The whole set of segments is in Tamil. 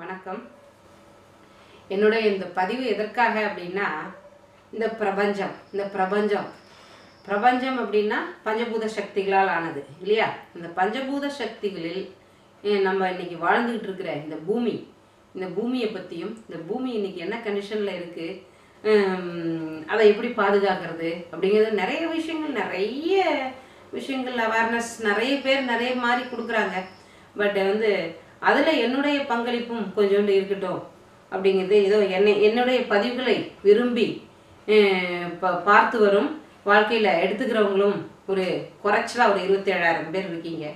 வணக்கம். என்னுடைய இந்த பதிவு எதற்காக அப்படின்னா இந்த பிரபஞ்சம் இந்த பிரபஞ்சம். பிரபஞ்சம் அப்படின்னா பஞ்சபூத சக்திகளால் ஆனது இல்லையா? இந்த பஞ்சபூத சக்திகளில் நம்ம இன்னைக்கு வாழ்ந்துகிட்டு இருக்கிற இந்த பூமி இந்த பூமியை பற்றியும் இந்த பூமி இன்னைக்கு என்ன கண்டிஷனில் இருக்குது அதை எப்படி பாதுகாக்கிறது அப்படிங்கிறது நிறைய விஷயங்கள் நிறைய விஷயங்கள் அவேர்னஸ் நிறைய பேர் நிறைய மாதிரி கொடுக்குறாங்க. பட் வந்து அதில் என்னுடைய பங்களிப்பும் கொஞ்சோண்டு இருக்கட்டும் அப்படிங்கிறது ஏதோ என்னை என்னுடைய பதிவுகளை விரும்பி ப- பார்த்து வரும் வாழ்க்கையில் எடுத்துக்கிறவங்களும் ஒரு குறைச்சலாக ஒரு இருபத்தேழாயிரம் பேர் இருக்கீங்க.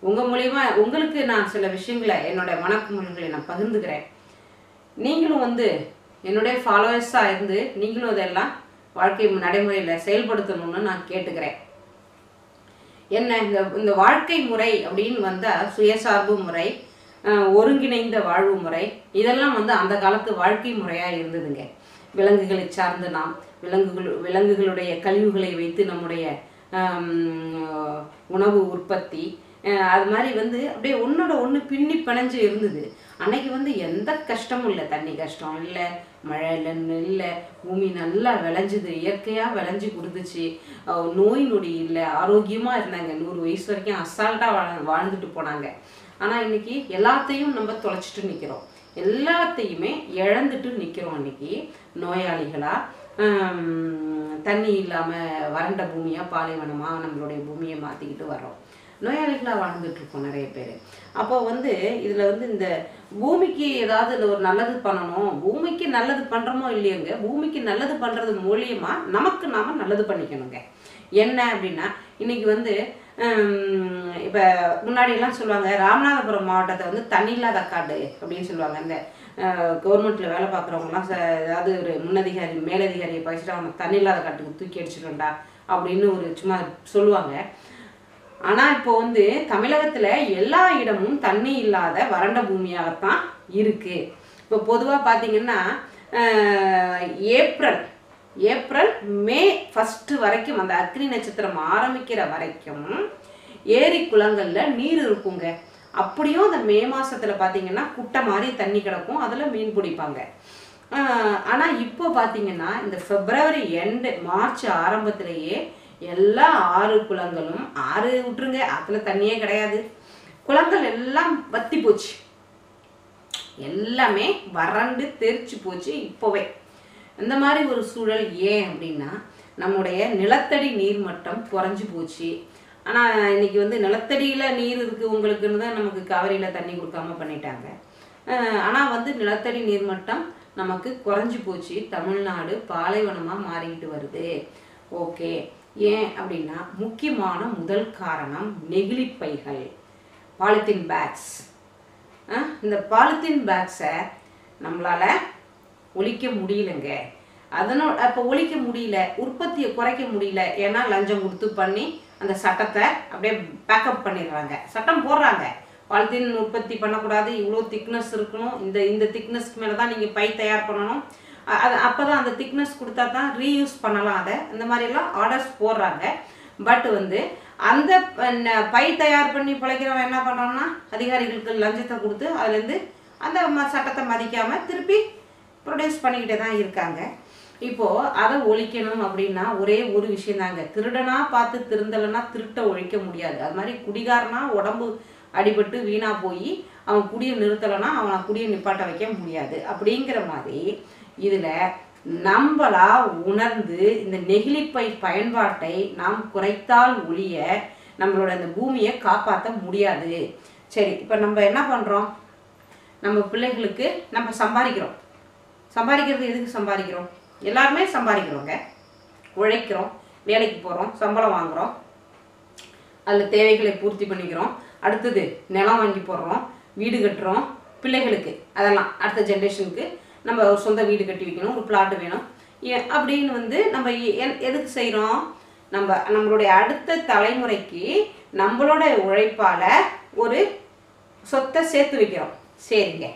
உங்கள் மூலிமா உங்களுக்கு நான் சில விஷயங்களை என்னோட மனக்குமுறைகளை நான் பகிர்ந்துக்கிறேன். நீங்களும் வந்து என்னுடைய ஃபாலோவர்ஸாக இருந்து நீங்களும் அதெல்லாம் வாழ்க்கை நடைமுறையில் செயல்படுத்தணும்னு நான் கேட்டுக்கிறேன். என்ன இந்த இந்த வாழ்க்கை முறை அப்படின்னு வந்தால் சுயசார்பு முறை ஒருங்கிணைந்த வாழ்வு முறை இதெல்லாம் வந்து அந்த காலத்து வாழ்க்கை முறையாக இருந்ததுங்க. விலங்குகளை சார்ந்து நாம் விலங்குகள் விலங்குகளுடைய கழிவுகளை வைத்து நம்முடைய உணவு உற்பத்தி அது மாதிரி வந்து அப்படியே ஒன்றோட ஒன்று பின்னி பிணைஞ்சு இருந்தது. அன்னைக்கு வந்து எந்த கஷ்டமும் இல்லை. தண்ணி கஷ்டம் இல்லை. மழை இல்லைன்னு இல்லை. பூமி நல்லா விளைஞ்சுது. இயற்கையாக விளைஞ்சு கொடுத்துச்சு. நோய் நொடி இல்லை. ஆரோக்கியமாக இருந்தாங்க. நூறு வயசு வரைக்கும் அசால்ட்டாக வாழ் வாழ்ந்துட்டு போனாங்க. ஆனால் இன்னைக்கு எல்லாத்தையும் நம்ம தொலைச்சிட்டு நிற்கிறோம் எல்லாத்தையுமே இழந்துட்டு நிற்கிறோம் இன்னைக்கு நோயாளிகளாக தண்ணி இல்லாமல் வறண்ட பூமியாக பாலைவனமாக நம்மளுடைய பூமியை மாற்றிக்கிட்டு வர்றோம். நோயாளிகளாக வாழ்ந்துட்டுருக்கோம் நிறைய பேர். அப்போ வந்து இதில் வந்து இந்த பூமிக்கு ஏதாவது இந்த ஒரு நல்லது பண்ணணும். பூமிக்கு நல்லது பண்ணுறோமோ இல்லையோங்க பூமிக்கு நல்லது பண்ணுறது மூலியமாக நமக்கு நாம் நல்லது பண்ணிக்கணுங்க. என்ன அப்படின்னா இன்றைக்கி வந்து இப்போ முன்னாடியெல்லாம் சொல்லுவாங்க ராமநாதபுரம் மாவட்டத்தை வந்து தண்ணி இல்லாத காடு அப்படின்னு சொல்லுவாங்க. இந்த கவர்மெண்ட்டில் வேலை பார்க்குறவங்கலாம் ஏதாவது ஒரு முன்னதிகாரி மேலதிகாரியை பயிச்சுட்டு அவங்க தண்ணி இல்லாத காட்டுக்கு தூக்கி அடிச்சிடும்டா அப்படின்னு ஒரு சும்மா சொல்லுவாங்க. ஆனால் இப்போ வந்து தமிழகத்தில் எல்லா இடமும் தண்ணி இல்லாத வறண்ட பூமியாகத்தான் இருக்குது இப்போ பொதுவாக பார்த்தீங்கன்னா ஏப்ரல் ஏப்ரல் மே ஃபஸ்ட்டு வரைக்கும் அந்த அக்னி நட்சத்திரம் ஆரம்பிக்கிற வரைக்கும் ஏரி குளங்களில் நீர் இருக்குங்க. அப்படியும் அந்த மே மாதத்தில் பார்த்தீங்கன்னா குட்டை மாதிரி தண்ணி கிடக்கும். அதில் மீன் பிடிப்பாங்க. ஆனால் இப்போ பார்த்தீங்கன்னா இந்த ஃபெப்ரவரி எண்டு மார்ச் ஆரம்பத்திலேயே எல்லா ஆறு குளங்களும் ஆறு விட்டுருங்க அதில் தண்ணியே கிடையாது. குளங்கள் எல்லாம் வத்தி போச்சு. எல்லாமே வறண்டு தெரிச்சு போச்சு இப்போவே. இந்த மாதிரி ஒரு சூழல் ஏன் அப்படின்னா நம்முடைய நிலத்தடி நீர் மட்டம் குறைஞ்சி போச்சு. ஆனால் இன்னைக்கு வந்து நிலத்தடியில் நீர் இருக்குது உங்களுக்குன்னு தான் நமக்கு காவிரியில் தண்ணி கொடுக்காம பண்ணிட்டாங்க. ஆனால் வந்து நிலத்தடி நீர் மட்டம் நமக்கு குறைஞ்சி போச்சு. தமிழ்நாடு பாலைவனமாக மாறிக்கிட்டு வருது. ஓகே. ஏன் அப்படின்னா முக்கியமான முதல் காரணம் நெகிழி பைகள் பாலித்தீன் பேக்ஸ் இந்த பாலித்தீன் பேக்ஸை நம்மளால் ஒழிக்க முடியலங்க. அதனோட அப்போ ஒழிக்க முடியல உற்பத்தியை குறைக்க முடியல ஏன்னா லஞ்சம் கொடுத்து பண்ணி அந்த சட்டத்தை அப்படியே பேக்கப் பண்ணிடுறாங்க. சட்டம் போடுறாங்க. பாலித்தீன் உற்பத்தி பண்ணக்கூடாது இவ்வளோ திக்னஸ் இருக்கணும் இந்த இந்த திக்னஸ்க்கு மேலே தான் நீங்கள் பை தயார் பண்ணணும். அது அப்போ தான் அந்த திக்னஸ் கொடுத்தா தான் ரீயூஸ் பண்ணலாம் அதை. இந்த மாதிரிலாம் ஆர்டர்ஸ் போடுறாங்க. பட் வந்து அந்த பை தயார் பண்ணி பிழைக்கிறவன் என்ன பண்ணான்னா அதிகாரிகளுக்கு லஞ்சத்தை கொடுத்து அதுலேருந்து அந்த ம- சட்டத்தை மதிக்காமல் திருப்பி ப்ரொடியூஸ் பண்ணிக்கிட்டே தான் இருக்காங்க. இப்போது அதை ஒழிக்கணும் அப்படின்னா ஒரே ஒரு விஷயம் தாங்க திருடனா பார்த்து திருந்தலைன்னா திருட்ட ஒழிக்க முடியாது. அது மாதிரி குடிகாரனா உடம்பு அடிபட்டு வீணாக போய் அவன் குடியை நிறுத்தலைன்னா அவனை குடியை நிப்பாட்ட வைக்க முடியாது. அப்படிங்கிற மாதிரி இதில் நம்மளா உணர்ந்து இந்த நெகிழிப்பை பயன்பாட்டை நாம் குறைத்தால் ஒழிய நம்மளோட இந்த பூமியை காப்பாற்ற முடியாது. சரி இப்போ நம்ம என்ன பண்ணுறோம் நம்ம பிள்ளைகளுக்கு நம்ம சம்பாதிக்கிறோம். சம்பாதிக்கிறது எதுக்கு சம்பாதிக்கிறோம்? எல்லாருமே சம்பாதிக்கிறோங்க. உழைக்கிறோம் வேலைக்கு போகிறோம் சம்பளம் வாங்குகிறோம் அதில் தேவைகளை பூர்த்தி பண்ணிக்கிறோம். அடுத்தது நிலம் வாங்கி போடுறோம் வீடு கட்டுறோம் பிள்ளைகளுக்கு அதெல்லாம் அடுத்த ஜென்ரேஷனுக்கு நம்ம ஒரு சொந்த வீடு கட்டி வைக்கணும் ஒரு பிளாட் வேணும். ஏ- அப்படின்னு வந்து நம்ம எ- எதுக்கு செய்கிறோம் நம்ம நம்மளுடைய அடுத்த தலைமுறைக்கு நம்மளோட உழைப்பால் ஒரு சொத்தை சேர்த்து வைக்கிறோம். சரிங்க.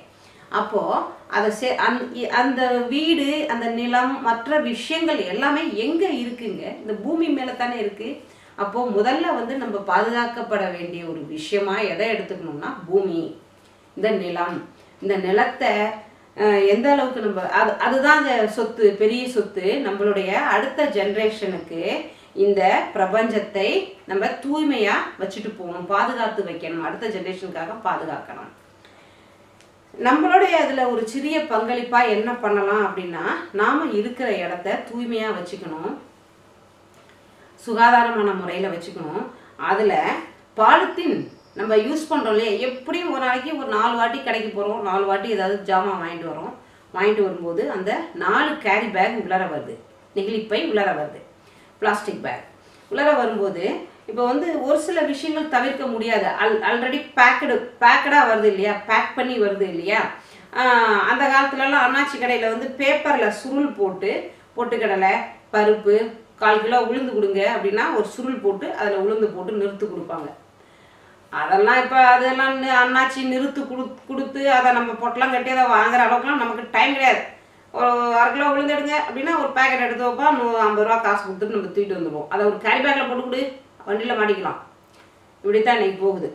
அப்போது அதை சே அந் அந்த வீடு அந்த நிலம் மற்ற விஷயங்கள் எல்லாமே எங்கே இருக்குங்க? இந்த பூமி மேலே தானே இருக்குது அப்போது முதல்ல வந்து நம்ம பாதுகாக்கப்பட வேண்டிய ஒரு விஷயமா எதை எடுத்துக்கணும்னா பூமி இந்த நிலம். இந்த நிலத்தை எந்த அளவுக்கு நம்ம அது அதுதான் அந்த சொத்து பெரிய சொத்து. நம்மளுடைய அடுத்த ஜென்ரேஷனுக்கு இந்த பிரபஞ்சத்தை நம்ம தூய்மையாக வச்சுட்டு போகணும் பாதுகாத்து வைக்கணும். அடுத்த ஜென்ரேஷனுக்காக பாதுகாக்கணும். நம்மளுடைய அதில் ஒரு சிறிய பங்களிப்பாக என்ன பண்ணலாம் அப்படின்னா நாம் இருக்கிற இடத்த தூய்மையாக வச்சுக்கணும். சுகாதாரமான முறையில் வச்சுக்கணும். அதில் பாலித்தீன் நம்ம யூஸ் பண்ணுறோம் இல்லையா எப்படியும் ஒரு நாளைக்கு ஒரு நாலு வாட்டி கடைக்கு போகிறோம் நாலு வாட்டி ஏதாவது ஜாமான் வாங்கிட்டு வரோம். வாங்கிட்டு வரும்போது அந்த நாலு கேரி பேக் உள்ளர வருது. நெகிழிப்பை உள்ளர வருது. பிளாஸ்டிக் பேக் உள்ளர வரும்போது இப்போ வந்து ஒரு சில விஷயங்கள் தவிர்க்க முடியாது. அல் ஆல்ரெடி பேக்கடு பேக்கடாக வருது இல்லையா? பேக் பண்ணி வருது இல்லையா? அந்த காலத்துலலாம் அண்ணாச்சி கடையில் வந்து பேப்பரில் சுருள் போட்டு பொட்டுக்கடலை பருப்பு கால் கிலோ உளுந்து கொடுங்க அப்படின்னா ஒரு சுருள் போட்டு அதில் உளுந்து போட்டு நிறுத்து கொடுப்பாங்க. அதெல்லாம் இப்போ அதெல்லாம் அண்ணாச்சி நிறுத்து கொடு கொடுத்து அதை நம்ம பொட்டெல்லாம் கட்டி அதை வாங்குற அளவுக்குலாம் நமக்கு டைம் கிடையாது. ஒரு அரை கிலோ உளுந்து எடுங்க அப்படின்னா ஒரு பேக்கெட் எடுத்து வைப்போம். நூ ஐம்பது ரூபா காசு கொடுத்துட்டு நம்ம தூக்கிட்டு வந்துடுவோம் அதை ஒரு கேரி பேக்கில் போட்டு கொடு. வண்டியில் மாட்டிக்கலாம். இப்படி தான் இன்னைக்கு போகுது.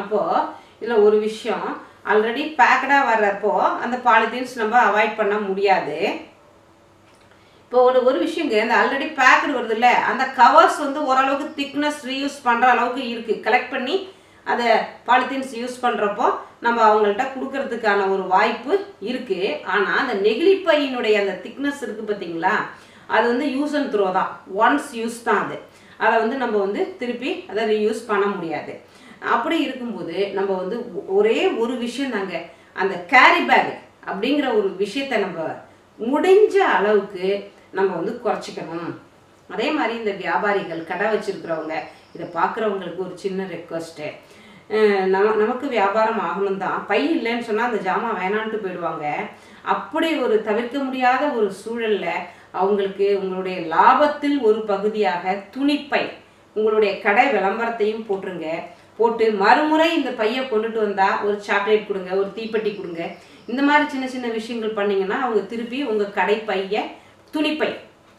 அப்போது இதில் ஒரு விஷயம். ஆல்ரெடி பேக்கடாக வர்றப்போ அந்த பாலித்தீன்ஸ் நம்ம அவாய்ட் பண்ண முடியாது. இப்போ ஒரு ஒரு விஷயங்க இந்த ஆல்ரெடி பேக்கடு வருது இல்லை அந்த கவர்ஸ் வந்து ஓரளவுக்கு திக்னஸ் ரீயூஸ் பண்ணுற அளவுக்கு இருக்குது கலெக்ட் பண்ணி அதை பாலித்தீன்ஸ் யூஸ் பண்ணுறப்போ நம்ம அவங்கள்ட்ட கொடுக்கறதுக்கான ஒரு வாய்ப்பு இருக்குது ஆனால் அந்த நெகிழிப்பையினுடைய அந்த திக்னஸ் இருக்குது பார்த்தீங்களா அது வந்து யூஸ் அண்ட் த்ரோ தான். ஒன்ஸ் யூஸ் தான் அது. அதை வந்து நம்ம வந்து திருப்பி அதை ரீயூஸ் பண்ண முடியாது. அப்படி இருக்கும்போது நம்ம வந்து ஒ- ஒரே ஒரு விஷயம் தாங்க. அந்த கேரி பேக் அப்படிங்கிற ஒரு விஷயத்தை நம்ம முடிஞ்ச அளவுக்கு நம்ம வந்து குறைச்சிக்கணும். அதே மாதிரி இந்த வியாபாரிகள் கடை வச்சிருக்கிறவங்க இதை பார்க்குறவங்களுக்கு ஒரு சின்ன ரெக்வஸ்ட்டு நம நமக்கு வியாபாரம் ஆகணும் தான். பை இல்லைன்னு சொன்னால் அந்த ஜாமான் வேணான்ட்டு போயிடுவாங்க. அப்படி ஒரு தவிர்க்க முடியாத ஒரு சூழலில் அவங்களுக்கு உங்களுடைய லாபத்தில் ஒரு பகுதியாக துணிப்பை உங்களுடைய கடை விளம்பரத்தையும் போட்டுருங்க. போட்டு மறுமுறை இந்த பையை கொண்டுட்டு வந்தால் ஒரு சாக்லேட் கொடுங்க ஒரு தீப்பெட்டி கொடுங்க. இந்த மாதிரி சின்ன சின்ன விஷயங்கள் பண்ணிங்கன்னா அவங்க திருப்பி உங்கள் கடை பைய துணிப்பை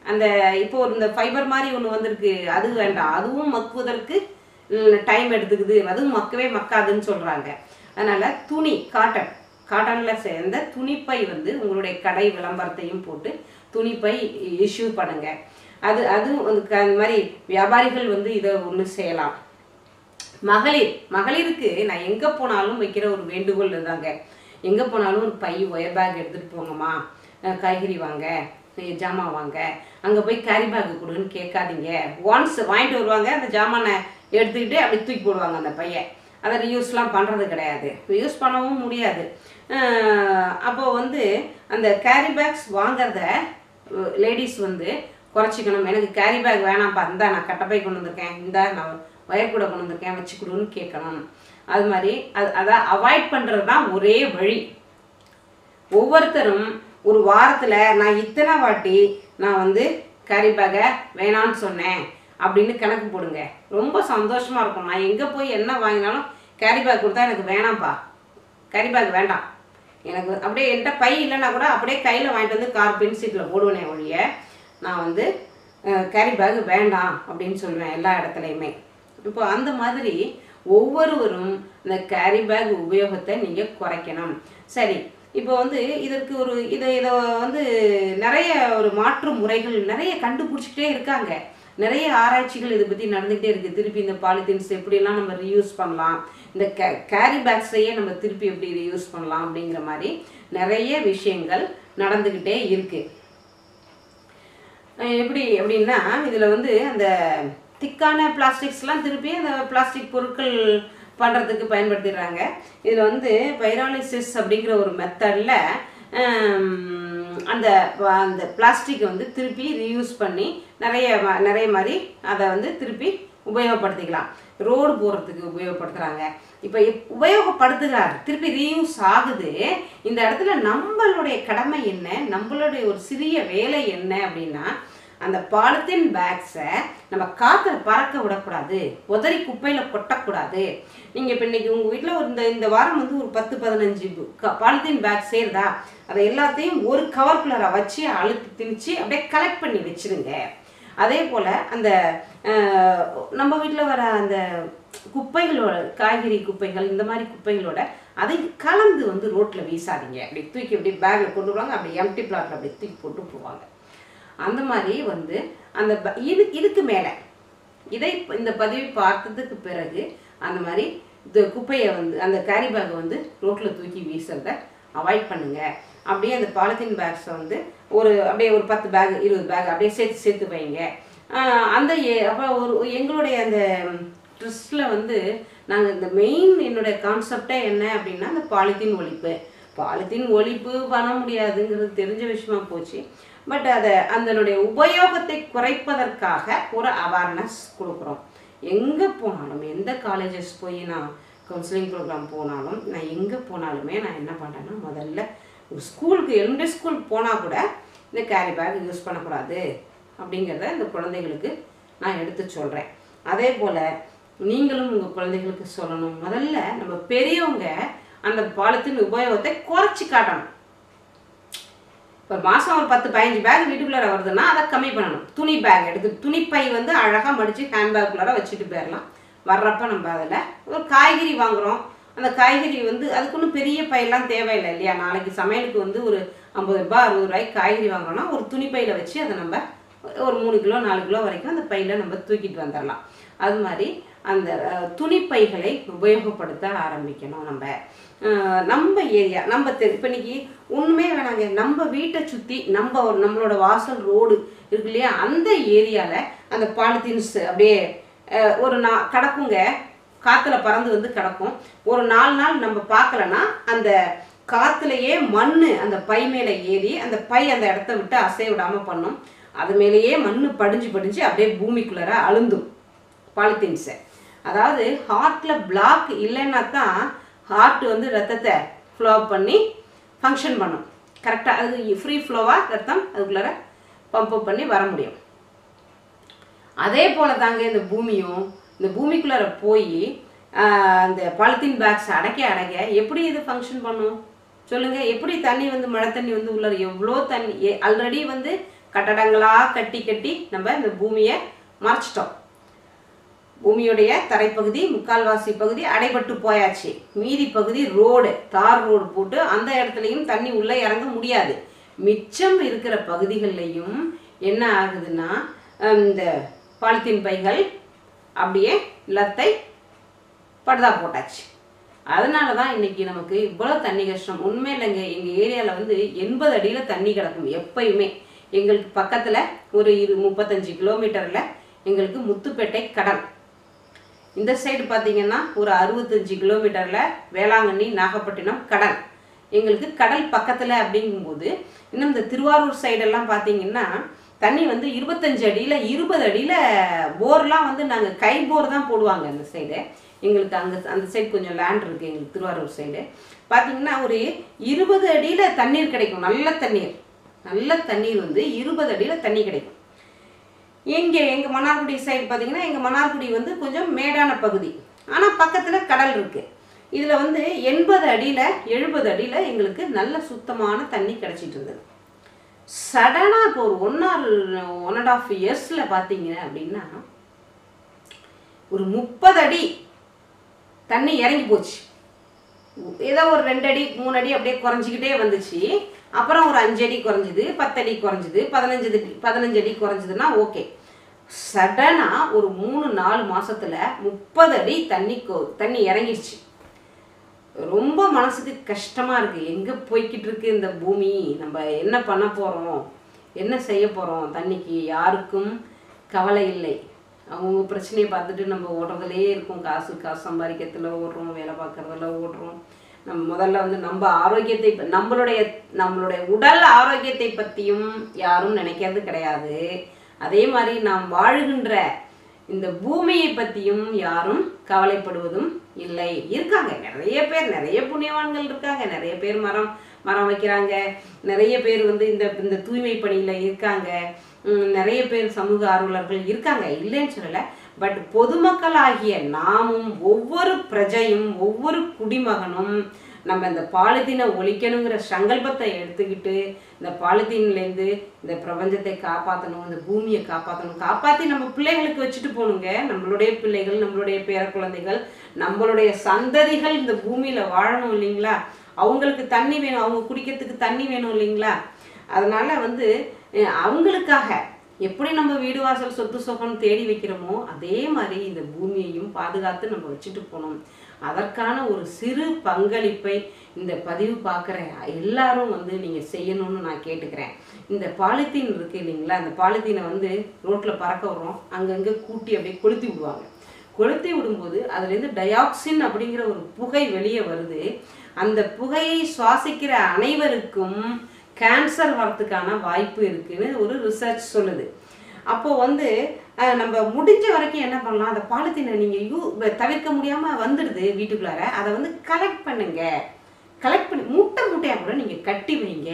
அந்த இப்போ ஒரு இந்த ஃபைபர் மாதிரி ஒன்று வந்திருக்கு. அது வேண்டாம். அதுவும் மக்குவதற்கு டைம் எடுத்துக்குது. அதுவும் மக்கவே மக்காதுன்னு சொல்கிறாங்க அதனால் துணி காட்டன் காட்டனில் சேர்ந்த துணிப்பை வந்து உங்களுடைய கடை விளம்பரத்தையும் போட்டு துணிப்பை இஷ்யூ பண்ணுங்க. அது அதுவும் வந்து க- அந்த மாதிரி வியாபாரிகள் வந்து இதை ஒன்று செய்யலாம். மகளிர் மகளிருக்கு நான் எங்கே போனாலும் வைக்கிற ஒரு வேண்டுகோள் இருந்தாங்க எங்கே போனாலும் ஒரு பை ஒயர் பேக் எடுத்துகிட்டு போங்கம்மா. காய்கறி வாங்க. ஜாமான் வாங்க. அங்கே போய் கேரி பேக் கொடுன்னு கேட்காதீங்க. ஒன்ஸ் வாங்கிட்டு வருவாங்க அந்த ஜாமானை எடுத்துக்கிட்டு அப்படி தூக்கி போடுவாங்க அந்த பையன். அதை ரியூஸ்லாம் பண்ணுறது கிடையாது. யூஸ் பண்ணவும் முடியாது. அப்போது அப்போ வந்து அந்த கேரி பேக்ஸ் வாங்கிறத லேடிஸ் வந்து குறைச்சிக்கணும். எனக்கு கேரி பேக் வேணாம்ப்பா இந்தா நான் கட்டப்பை கொண்டு வந்திருக்கேன். இந்தா நான் ஒயர் கூட கொண்டு வந்திருக்கேன் வச்சு கொடுன்னு கேட்கணும். அது மாதிரி அது அதை அவாய்ட் பண்ணுறது தான் ஒரே வழி. ஒவ்வொருத்தரும் ஒரு வாரத்தில் நான் இத்தனை வாட்டி நான் வந்து கறி பகை வேணான்னு சொன்னேன் அப்படின்னு கணக்கு போடுங்க. ரொம்ப சந்தோஷமாக இருக்கும். நான் எங்கே போய் என்ன வாங்கினாலும் கேரி பேக் கொடுத்தா எனக்கு வேணாம்ப்பா கேரி பேக் வேண்டாம். எனக்கு அப்படியே என்கிட்ட பை இல்லைன்னா கூட அப்படியே கையில் வாங்கிட்டு வந்து கார் பின் சீட்டில் போடுவேனே ஒழிய நான் வந்து கேரி பேக் வேண்டாம் அப்படின்னு சொல்லுவேன் எல்லா இடத்துலையுமே. இப்போ அந்த மாதிரி ஒவ்வொருவரும் இந்த கேரி பேக் உபயோகத்தை நீங்கள் குறைக்கணும். சரி இப்போ வந்து இதற்கு ஒரு இதை இதை வந்து நிறைய ஒரு மாற்று முறைகள் நிறைய கண்டுபிடிச்சிக்கிட்டே இருக்காங்க. நிறைய ஆராய்ச்சிகள் இதை பற்றி நடந்துகிட்டே இருக்குது திருப்பி இந்த பாலித்தீன்ஸ் எப்படியெல்லாம் நம்ம ரீயூஸ் பண்ணலாம் இந்த கே கேரி பேக்ஸையே நம்ம திருப்பி எப்படி ரீயூஸ் பண்ணலாம் அப்படிங்கிற மாதிரி நிறைய விஷயங்கள் நடந்துக்கிட்டே இருக்குது எப்படி அப்படின்னா இதில் வந்து அந்த திக்கான பிளாஸ்டிக்ஸ்லாம் திருப்பி அந்த பிளாஸ்டிக் பொருட்கள் பண்ணுறதுக்கு பயன்படுத்திடுறாங்க. இதில் வந்து பைராலிசிஸ் அப்படிங்கிற ஒரு மெத்தடில் அந்த ப- அந்த பிளாஸ்டிக்கை வந்து திருப்பி ரீயூஸ் பண்ணி நிறைய நிறைய மாதிரி அதை வந்து திருப்பி உபயோகப்படுத்திக்கலாம். ரோடு போகிறதுக்கு உபயோகப்படுத்துகிறாங்க இப்போ உபயோகப்படுத்துகிறார் திருப்பி ரீயூஸ் ஆகுது. இந்த இடத்துல நம்மளுடைய கடமை என்ன? நம்மளுடைய ஒரு சிறிய வேலை என்ன அப்படின்னா அந்த பாலித்தீன் பேக்ஸை நம்ம காற்றுல பறக்க விடக்கூடாது. உதறி குப்பையில் கொட்டக்கூடாது. நீங்கள் இப்போ இன்னைக்கு உங்கள் வீட்டில் ஒரு இந்த இந்த வாரம் வந்து ஒரு பத்து பதினஞ்சு பாலித்தீன் பேக் சேருதா? அதை எல்லாத்தையும் ஒரு கவர்குள்ளரை வச்சு அழுத்தி திணிச்சு அப்படியே கலெக்ட் பண்ணி வச்சுருங்க. அதே போல் அந்த நம்ம வீட்டில் வர அந்த குப்பைகளோட காய்கறி குப்பைகள் இந்த மாதிரி குப்பைகளோட அதை கலந்து வந்து ரோட்டில் வீசாதீங்க. அப்படி தூக்கி அப்படி பேக்கில் கொண்டு வருவாங்க. அப்படி எம்டி பிளாட்டில் அப்படி தூக்கி போட்டு போவாங்க. அந்த மாதிரி வந்து அந்த ப- இது இதுக்கு மேலே. இதை இந்த பதிவை பார்த்ததுக்கு பிறகு அந்த மாதிரி இந்த குப்பையை வந்து அந்த கேரி பேக்கை வந்து ரோட்டில் தூக்கி வீசுறத அவாய்ட் பண்ணுங்கள் அப்படியே அந்த பாலித்தீன் பேக்ஸை வந்து ஒரு அப்படியே ஒரு பத்து பேக் இருபது பேக் அப்படியே சேர்த்து சேர்த்து வைங்க. அந்த ஏ- அப்போ ஒரு எங்களுடைய அந்த ட்ரெஸ்ஸில் வந்து நாங்கள் இந்த மெயின் என்னுடைய கான்செப்டே என்ன அப்படின்னா அந்த பாலித்தீன் ஒழிப்பு. பாலித்தீன் ஒழிப்பு பண்ண முடியாதுங்கிறது தெரிஞ்ச விஷயமா போச்சு. பட் அதை அதனுடைய உபயோகத்தை குறைப்பதற்காக ஒரு அவேர்னஸ் கொடுக்குறோம். எங்கே போனாலும் எந்த காலேஜஸ் போய் நான் கவுன்சிலிங் ப்ரோக்ராம் போனாலும் நான் எங்கே போனாலுமே நான் என்ன பண்ணுறேன்னா முதல்ல ஒரு ஸ்கூலுக்கு எலிமெண்ட்ரி ஸ்கூல் போனால் கூட இந்த கேரி பேக் யூஸ் பண்ணக்கூடாது அப்படிங்கிறத இந்த குழந்தைகளுக்கு நான் எடுத்து சொல்கிறேன் அதே போல் நீங்களும் உங்கள் குழந்தைகளுக்கு சொல்லணும். முதல்ல நம்ம பெரியவங்க அந்த பாலத்தின் உபயோகத்தை குறைச்சி காட்டணும். இப்போ மாதம் ஒரு பத்து பதினஞ்சு பேக் வீட்டுக்குள்ளார வருதுன்னா அதை கம்மி பண்ணணும். துணி பேக் எடுத்து துணிப்பை வந்து அழகாக மடித்து ஹேண்ட்பேக்குள்ளார வச்சுட்டு போயிடலாம் வர்றப்ப நம்ம அதில் ஒரு காய்கறி வாங்குகிறோம் அந்த காய்கறி வந்து அதுக்கு ஒன்றும் பெரிய பையெல்லாம் தேவையில்லை இல்லையா? நாளைக்கு சமையலுக்கு வந்து ஒரு ஐம்பது ரூபாய் அறுபது ரூபாய்க்கு காய்கறி வாங்குறோம்னா ஒரு துணிப்பையில் வச்சு அதை நம்ம ஒரு மூணு கிலோ நாலு கிலோ வரைக்கும் அந்த பையில் நம்ம தூக்கிட்டு வந்துடலாம் அது மாதிரி அந்த துணிப்பைகளை உபயோகப்படுத்த ஆரம்பிக்கணும் நம்ம. நம்ம ஏரியா நம்ம தெரு. இப்போ இன்னைக்கு ஒன்றுமே வேணாங்க. நம்ம வீட்டை சுற்றி நம்ம நம்மளோட வாசல் ரோடு இருக்கு இல்லையா? அந்த ஏரியாவில் அந்த பாலித்தீன்ஸ் அப்படியே ஒரு நா கிடக்குங்க. காற்றுல பறந்து வந்து கிடக்கும். ஒரு நாலு நாள் நம்ம பார்க்கலன்னா அந்த காற்றுலையே மண் அந்த பை மேலே ஏறி அந்த பை அந்த இடத்த விட்டு அசைய விடாமல் பண்ணும். அது மேலேயே மண் படிஞ்சு படிஞ்சு அப்படியே பூமிக்குள்ளார அழுந்தும் பாலித்தீன்ஸை. அதாவது ஹார்ட்டில் பிளாக் இல்லைன்னா தான் ஹார்ட் வந்து ரத்தத்தை ஃப்ளோ பண்ணி ஃபங்க்ஷன் பண்ணும். கரெக்டாக அது ஃப்ரீ ஃப்ளோவாக ரத்தம் அதுக்குள்ளார பம்ப் பண்ணி வர முடியும். அதே போல தாங்க இந்த பூமியும் இந்த பூமிக்குள்ளார போய் அந்த பாலித்தீன் பேக்ஸ் அடைக்க அடைக்க எப்படி இது ஃபங்க்ஷன் பண்ணும்? சொல்லுங்க எப்படி தண்ணி வந்து மழை தண்ணி வந்து உள்ளார எவ்வளோ தண்ணி ஆல்ரெடி வந்து கட்டடங்களாக கட்டி கட்டி நம்ம இந்த பூமியை மறைச்சிட்டோம். பூமியுடைய தரைப்பகுதி முக்கால்வாசி பகுதி அடைபட்டு போயாச்சு. மீதி பகுதி ரோடு தார் ரோடு போட்டு அந்த இடத்துலையும் தண்ணி உள்ளே இறங்க முடியாது. மிச்சம் இருக்கிற பகுதிகள்லையும் என்ன ஆகுதுன்னா இந்த பாலித்தீன் பைகள் அப்படியே லத்தை படுதா போட்டாச்சு. அதனால தான் இன்னைக்கு நமக்கு இவ்வளோ தண்ணி கஷ்டம். உண்மை இல்லைங்க. எங்கள் ஏரியாவில் வந்து எண்பது அடியில் தண்ணி கிடக்கும் எப்பயுமே. எங்களுக்கு பக்கத்தில் ஒரு இரு முப்பத்தஞ்சு கிலோமீட்டரில் எங்களுக்கு முத்துப்பேட்டை கடல். இந்த சைடு பார்த்தீங்கன்னா ஒரு அறுபத்தஞ்சு கிலோமீட்டரில் வேளாங்கண்ணி நாகப்பட்டினம் கடல். எங்களுக்கு கடல் பக்கத்தில் அப்படிங்கும்போது இன்னும் இந்த திருவாரூர் சைடெல்லாம் பார்த்தீங்கன்னா தண்ணி வந்து இருபத்தஞ்சு அடியில் இருபது அடியில் போர்லாம் வந்து நாங்கள் கை போர் தான் போடுவாங்க அந்த சைடு எங்களுக்கு அங்கே அந்த சைடு கொஞ்சம் லேண்ட் இருக்குது எங்களுக்கு திருவாரூர் சைடு பார்த்தீங்கன்னா ஒரு இருபது அடியில் தண்ணீர் கிடைக்கும். நல்ல தண்ணீர். நல்ல தண்ணீர் வந்து இருபது அடியில் தண்ணி கிடைக்கும். இங்கே எங்கள் மன்னார்குடி சைடு பார்த்தீங்கன்னா எங்கள் மன்னார்குடி வந்து கொஞ்சம் மேடான பகுதி. ஆனால் பக்கத்தில் கடல் இருக்குது இதில் வந்து எண்பது அடியில் எழுபது அடியில் எங்களுக்கு நல்ல சுத்தமான தண்ணி கிடச்சிட்டு இருந்தது. சடனாக இப்போ ஒரு one or one and half இயர்ஸில் பார்த்தீங்க அப்படின்னா ஒரு முப்பது அடி தண்ணி இறங்கி போச்சு. ஏதோ ஒரு ரெண்டு அடி மூணு அடி அப்படியே குறைஞ்சிக்கிட்டே வந்துச்சு. அப்புறம் ஒரு அஞ்சு அடி குறைஞ்சிது பத்து அடி குறைஞ்சிது பதினஞ்சு அடி பதினஞ்சு அடி குறைஞ்சிதுன்னா ஓகே. சடனாக ஒரு மூணு நாலு மாதத்தில் முப்பது அடி தண்ணி தண்ணி இறங்கிடுச்சு. ரொம்ப மனசுக்கு கஷ்டமாக இருக்குது எங்கே போய்கிட்டு இருக்கு இந்த பூமி? நம்ம என்ன பண்ண போகிறோம் என்ன செய்ய போகிறோம் தண்ணிக்கு யாருக்கும் கவலை இல்லை. அவங்கவுங்க பிரச்சனையை பார்த்துட்டு நம்ம ஓடுறதுலயே இருக்கும். காசு காசு சம்பாதிக்கிறதுல ஓடுறோம் வேலை பார்க்கறதுல ஓடுறோம். நம்ம முதல்ல வந்து நம்ம ஆரோக்கியத்தை ப- நம்மளுடைய நம்மளுடைய உடல் ஆரோக்கியத்தை பற்றியும் யாரும் நினைக்கிறது கிடையாது. அதே மாதிரி நாம் வாழுகின்ற இந்த பூமியை பற்றியும் யாரும் கவலைப்படுவதும் இல்லை. இருக்காங்க. நிறைய பேர் நிறைய புண்ணியவான்கள் இருக்காங்க. நிறைய பேர் மரம் மரம் வைக்கிறாங்க. நிறைய பேர் வந்து இந்த இந்த தூய்மை பணியில் இருக்காங்க. நிறைய பேர் சமூக ஆர்வலர்கள் இருக்காங்க இல்லைன்னு சொல்லலை. பட் பொதுமக்களாகிய நாமும் ஒவ்வொரு பிரஜையும் ஒவ்வொரு குடிமகனும் நம்ம இந்த பாலித்தீனை ஒழிக்கணுங்கிற சங்கல்பத்தை எடுத்துக்கிட்டு இந்த பாலித்தீன்லேருந்து இந்த பிரபஞ்சத்தை காப்பாற்றணும் இந்த பூமியை காப்பாற்றணும் காப்பாற்றி நம்ம பிள்ளைகளுக்கு வச்சுட்டு போகணுங்க நம்மளுடைய பிள்ளைகள் நம்மளுடைய பேர குழந்தைகள் நம்மளுடைய சந்ததிகள் இந்த பூமியில் வாழணும் இல்லைங்களா? அவங்களுக்கு தண்ணி வேணும் அவங்க குடிக்கிறதுக்கு தண்ணி வேணும் இல்லைங்களா? அதனால வந்து அவங்களுக்காக எப்படி நம்ம வீடு வாசல் சொத்து சொகம் தேடி வைக்கிறோமோ அதே மாதிரி இந்த பூமியையும் பாதுகாத்து நம்ம வச்சுட்டு போகணும். அதற்கான ஒரு சிறு பங்களிப்பை இந்த பதிவு பார்க்குற எல்லாரும் வந்து நீங்கள் செய்யணும்னு நான் கேட்டுக்கிறேன். இந்த பாலித்தீன் இருக்கு இல்லைங்களா? அந்த பாலித்தீனை வந்து ரோட்டில் பறக்க விடுறோம் அங்கங்கே கூட்டி அப்படியே கொளுத்தி விடுவாங்க. கொளுத்தி விடும்போது அதுலேருந்து டயாக்சின் அப்படிங்கிற ஒரு புகை வெளியே வருது. அந்த புகையை சுவாசிக்கிற அனைவருக்கும் கேன்சர் வரத்துக்கான வாய்ப்பு இருக்குன்னு ஒரு ரிசர்ச் சொல்லுது. அப்போது வந்து நம்ம முடிஞ்ச வரைக்கும் என்ன பண்ணலாம்? அந்த பாலித்தீனை நீங்கள் யூ தவிர்க்க முடியாமல் வந்துடுது வீட்டுக்குள்ளார. அதை வந்து கலெக்ட் பண்ணுங்க. கலெக்ட் பண்ணி மூட்டை மூட்டையாக கூட நீங்கள் கட்டி வைங்க.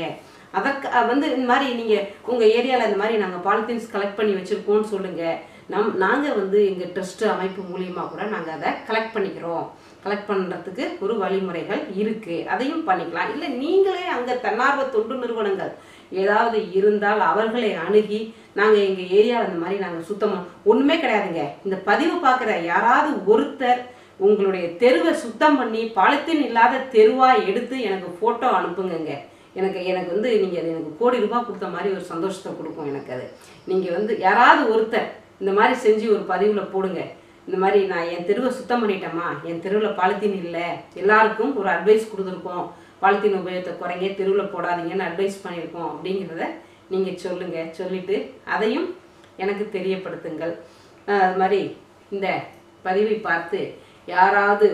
அதற்கு வந்து இந்த மாதிரி நீங்கள் உங்கள் ஏரியாவில் இந்த மாதிரி நாங்கள் பாலித்தீன்ஸ் கலெக்ட் பண்ணி வச்சுருக்கோம்னு சொல்லுங்கள் நம் நாங்கள் வந்து எங்கள் ட்ரஸ்ட்டு அமைப்பு மூலியமாக கூட நாங்கள் அதை கலெக்ட் பண்ணிக்கிறோம். கலெக்ட் பண்ணுறதுக்கு ஒரு வழிமுறைகள் இருக்குது அதையும் பண்ணிக்கலாம். இல்லை நீங்களே அங்கே தன்னார்வ தொண்டு நிறுவனங்கள் ஏதாவது இருந்தால் அவர்களை அணுகி நாங்கள் எங்கள் ஏரியாவில் இந்த மாதிரி நாங்கள் சுத்தமாக ஒன்றுமே கிடையாதுங்க. இந்த பதிவு பார்க்குற யாராவது ஒருத்தர் உங்களுடைய தெருவை சுத்தம் பண்ணி பாலித்தீன் இல்லாத தெருவாக எடுத்து எனக்கு ஃபோட்டோ அனுப்புங்கங்க. எனக்கு எனக்கு வந்து நீங்கள் எனக்கு கோடி ரூபாய் கொடுத்த மாதிரி ஒரு சந்தோஷத்தை கொடுக்கும் எனக்கு அது. நீங்கள் வந்து யாராவது ஒருத்தர் இந்த மாதிரி செஞ்சு ஒரு பதிவில் போடுங்க. இந்த மாதிரி நான் என் தெருவை சுத்தம் பண்ணிட்டேம்மா. என் தெருவில் பாலித்தீன் இல்லை. எல்லாருக்கும் ஒரு அட்வைஸ் கொடுத்துருக்கோம். பாலித்தீன் உபயோகத்தை குறைங்க தெருவில் போடாதீங்கன்னு அட்வைஸ் பண்ணியிருக்கோம் அப்படிங்கிறத நீங்கள் சொல்லுங்கள் சொல்லிவிட்டு அதையும் எனக்கு தெரியப்படுத்துங்கள். அது மாதிரி இந்த பதிவை பார்த்து யாராவது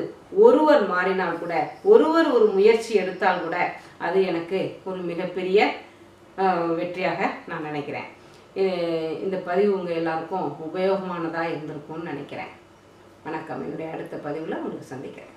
ஒருவர் மாறினால் கூட ஒருவர் ஒரு முயற்சி எடுத்தால் கூட அது எனக்கு ஒரு மிகப்பெரிய வெற்றியாக நான் நினைக்கிறேன். இந்த பதிவு உங்கள் எல்லாருக்கும் உபயோகமானதாக இருந்திருக்கும்னு நினைக்கிறேன். வணக்கம். என்னுடைய அடுத்த பதிவில் உங்களுக்கு சந்திக்கிறேன்.